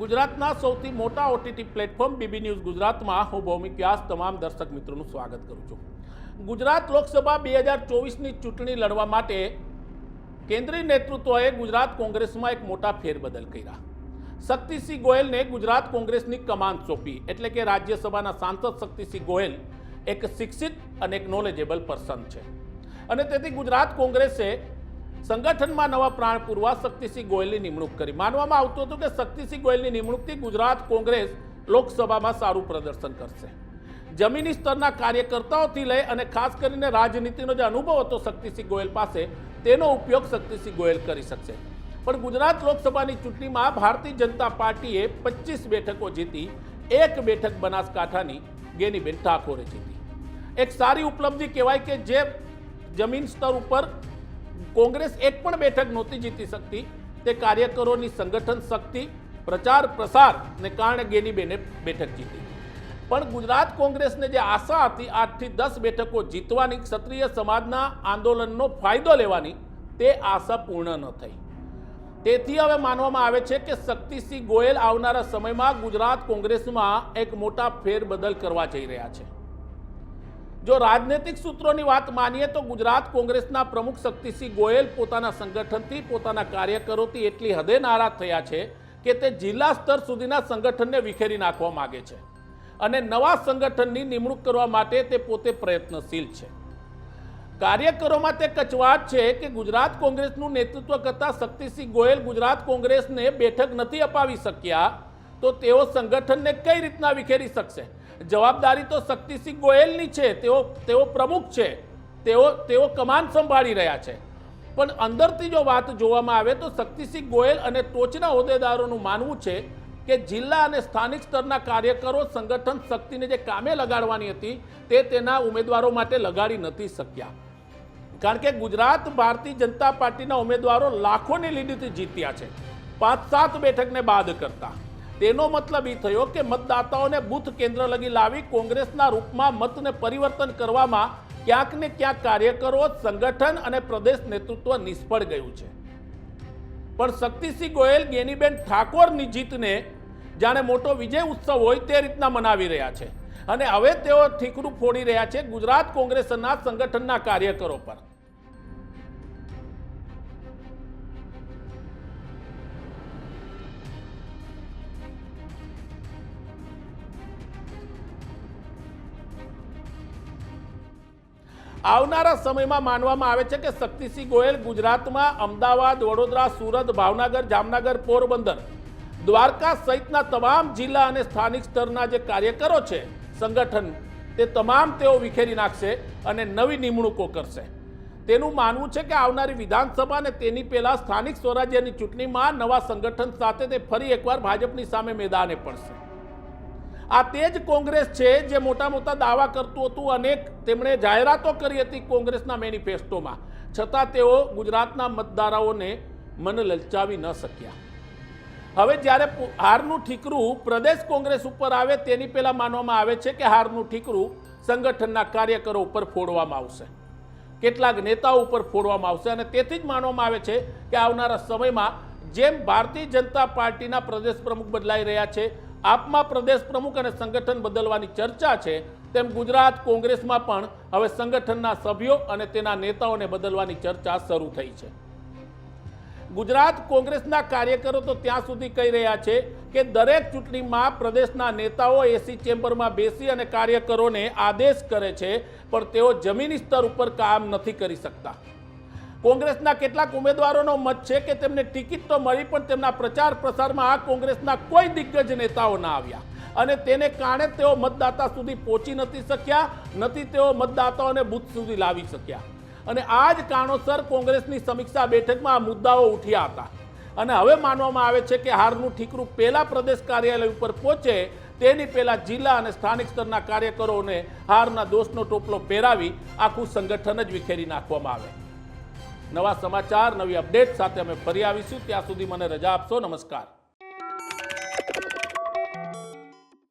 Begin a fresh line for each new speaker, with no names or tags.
ગુજરાતના સૌથી મોટા ઓટીટી પ્લેટફોર્મ બીબી ન્યૂઝ ગુજરાતમાં હું ભૌમિક વ્યાસ તમામ દર્શક મિત્રોનું સ્વાગત કરું છું. ગુજરાત લોકસભા બે હજાર ચોવીસની ચૂંટણી લડવા માટે કેન્દ્રીય નેતૃત્વએ ગુજરાત કોંગ્રેસમાં એક મોટા ફેરબદલ કર્યા. શક્તિસિંહ ગોયલને ગુજરાત કોંગ્રેસની કમાન સોંપી, એટલે કે રાજ્યસભાના સાંસદ શક્તિસિંહ ગોયલ એક શિક્ષિત અને એક નોલેજેબલ પર્સન છે. અને તેથી ગુજરાત કોંગ્રેસે સંગઠનમાં નવા પ્રાણ પૂરવા શક્તિસિંહ ગોયલની નિમણૂક કરી. માનવામાં આવતું હતું કે શક્તિસિંહ ગોયલની નિમણૂકથી ગુજરાત કોંગ્રેસ લોકસભામાં સારું પ્રદર્શન કરશે. જમીની સ્તરના કાર્યકર્તાઓથી લઈ અને ખાસ કરીને રાજનીતિનો જે અનુભવ હતો શક્તિસિંહ ગોયલ પાસે, તેનો ઉપયોગ શક્તિસિંહ ગોયલ કરી શકશે. પણ ગુજરાત લોકસભાની ચૂંટણીમાં ભારતીય જનતા પાર્ટીએ પચીસ બેઠકો જીતી, એક બેઠક બનાસકાંઠાની ગેનીબેન ઠાકોરે જીતી. એક સારી ઉપલબ્ધિ કહેવાય કે જે જમીન સ્તર ઉપર કોંગ્રેસ એક પણ બેઠક નહોતી જીતી શકતી. તે કાર્યકરોની સંગઠન શક્તિ, પ્રચાર પ્રસારને કારણે ગેનીબેને બેઠક જીતી. પણ ગુજરાત કોંગ્રેસને જે આશા હતી આઠથી દસ બેઠકો જીતવાની, ક્ષત્રિય સમાજના આંદોલનનો ફાયદો લેવાની, તે આશા પૂર્ણ ન થઈ. તેથી હવે માનવામાં આવે છે કે શક્તિસિંહ ગોયલ આવનારા સમયમાં ગુજરાત કોંગ્રેસમાં એક મોટા ફેરબદલ કરવા જઈ રહ્યા છે. જો રાજનૈતિક સૂત્રોની વાત માનીએ તો ગુજરાત કોંગ્રેસના પ્રમુખ શક્તિસિંહ ગોયલ પોતાના સંગઠનથી પોતાના કાર્યકરોથી એટલી હદે નારાજ થયા છે કે તે જિલ્લા સ્તર સુધીના સંગઠનને વિખેરી નાખવા માગે છે અને નવા સંગઠનની નિમણૂક કરવા માટે તે પોતે પ્રયત્નશીલ છે. કાર્યકરોમાં તે કચવાટ છે કે ગુજરાત કોંગ્રેસનું નેતૃત્વ કરતા શક્તિસિંહ ગોયલ ગુજરાત કોંગ્રેસને બેઠક નથી અપાવી શક્યા તો તેઓ સંગઠનને કઈ રીતના વિખેરી શકશે? જવાબદારી તો શક્તિસિંહ ગોયલની છે, તેઓ તેઓ પ્રમુખ છે, તેઓ તેઓ કમાન સંભાળી રહ્યા છે. પણ અંદરથી જો વાત જોવામાં આવે તો શક્તિસિંહ ગોયલ અને ટોચના હોદ્દેદારોનું માનવું છે કે જિલ્લા અને સ્થાનિક સ્તરના કાર્યકરો સંગઠન શક્તિને જે કામે લગાડવાની હતી, તે તેના ઉમેદવારો માટે લગાડી નથી શક્યા. કારણ કે ગુજરાત ભારતીય જનતા પાર્ટીના ઉમેદવારો લાખોની લીડથી જીત્યા છે. પાંચ સાત બેઠકને બાદ કરતા. તેનો મતલબ એ થયો કે મતદાતાઓને બુથ કેન્દ્ર લગી લાવી કોંગ્રેસના રૂપમાં મતને પરિવર્તન કરવામાં ક્યાંક ને ક્યાંક કાર્યકરો, સંગઠન અને પ્રદેશ નેતૃત્વ નિષ્ફળ ગયું છે. પણ શક્તિસિંહ ગોયલ, ગેનીબેન ઠાકોરની જીતને જાણે મોટો વિજય ઉત્સવ હોય તે રીતના મનાવી રહ્યા છે. અને હવે તેઓ ઠીકરું ફોડી રહ્યા છે ગુજરાત કોંગ્રેસના સંગઠનના કાર્યકરો પર. આવનારા સમયમાં માનવામાં આવે છે કે શક્તિસિંહ ગોયલ ગુજરાતમાં અમદાવાદ, વડોદરા, સુરત, ભાવનગર, જામનગર, પોરબંદર, દ્વારકા સહિતના તમામ જિલ્લા અને સ્થાનિક સ્તરના જે કાર્યકરો છે સંગઠન, તે તમામ તેઓ વિખેરી નાખશે અને નવી નિમણૂકો કરશે. તેનું માનવું છે કે આવનારી વિધાનસભા અને તેની પહેલાં સ્થાનિક સ્વરાજ્યની ચૂંટણીમાં નવા સંગઠન સાથે તે ફરી એકવાર ભાજપની સામે મેદાને પડશે. આ તે જ કોંગ્રેસ છે જે મોટા મોટા દાવા કરતું હતું અનેક તેમણે જાહેરાતો કરી હતી કોંગ્રેસના મેનિફેસ્ટોમાં. છતાં તેઓ ગુજરાતના મતદારોને મન લલચાવી ન શક્યા. હવે જ્યારે હારનું ઠીકરું પ્રદેશ કોંગ્રેસ ઉપર આવે તેની પહેલાં માનવામાં આવે છે કે હારનું ઠીકરું સંગઠનના કાર્યકરો ઉપર ફોડવામાં આવશે. કેટલાક નેતાઓ ઉપર ફોડવામાં આવશે અને તેથી જ માનવામાં આવે છે કે આવનારા સમયમાં જેમ ભારતીય જનતા પાર્ટીના પ્રદેશ પ્રમુખ બદલાઈ રહ્યા છે આપમાં પ્રદેશ પ્રમુખ અને સંગઠન બદલવાની ચર્ચા છે, તેમ ગુજરાત કોંગ્રેસમાં પણ હવે સંગઠનના સભ્યો અને તેના નેતાઓને બદલવાની ચર્ચા શરૂ થઈ છે. ગુજરાત કોંગ્રેસના કાર્યકરો તો ત્યાં સુધી કહી રહ્યા છે કે દરેક ચૂંટણીમાં પ્રદેશના નેતાઓ એસી ચેમ્બરમાં બેસી અને કાર્યકરોને આદેશ કરે છે, પણ તેઓ જમીની સ્તર ઉપર કામ નથી કરી શકતા. કોંગ્રેસના કેટલાક ઉમેદવારોનો મત છે કે તેમને ટિકિટ તો મળી, પણ તેમના પ્રચાર પ્રસારમાં આ કોંગ્રેસના કોઈ દિગ્ગજ નેતાઓ ના આવ્યા. અને તેને કારણે તેઓ મતદાતા સુધી પહોંચી નથી શક્યા, નથી તેઓ મતદાતાઓને બુથ સુધી લાવી શક્યા. અને આ જ કારણોસર કોંગ્રેસની સમીક્ષા બેઠકમાં આ મુદ્દાઓ ઉઠ્યા હતા. અને હવે માનવામાં આવે છે કે હારનું ઠીકરું પહેલા પ્રદેશ કાર્યાલય ઉપર પહોંચે, તેની પહેલાં જિલ્લા અને સ્થાનિક સ્તરના કાર્યકરોને હારના દોષનો ટોપલો પહેરાવી આખું સંગઠન જ વિખેરી નાખવામાં આવે. નવા સમાચાર નવી અપડેટ સાથે અમે ફરી આવીશું. ત્યાં સુધી મને રજા આપશો. નમસ્કાર.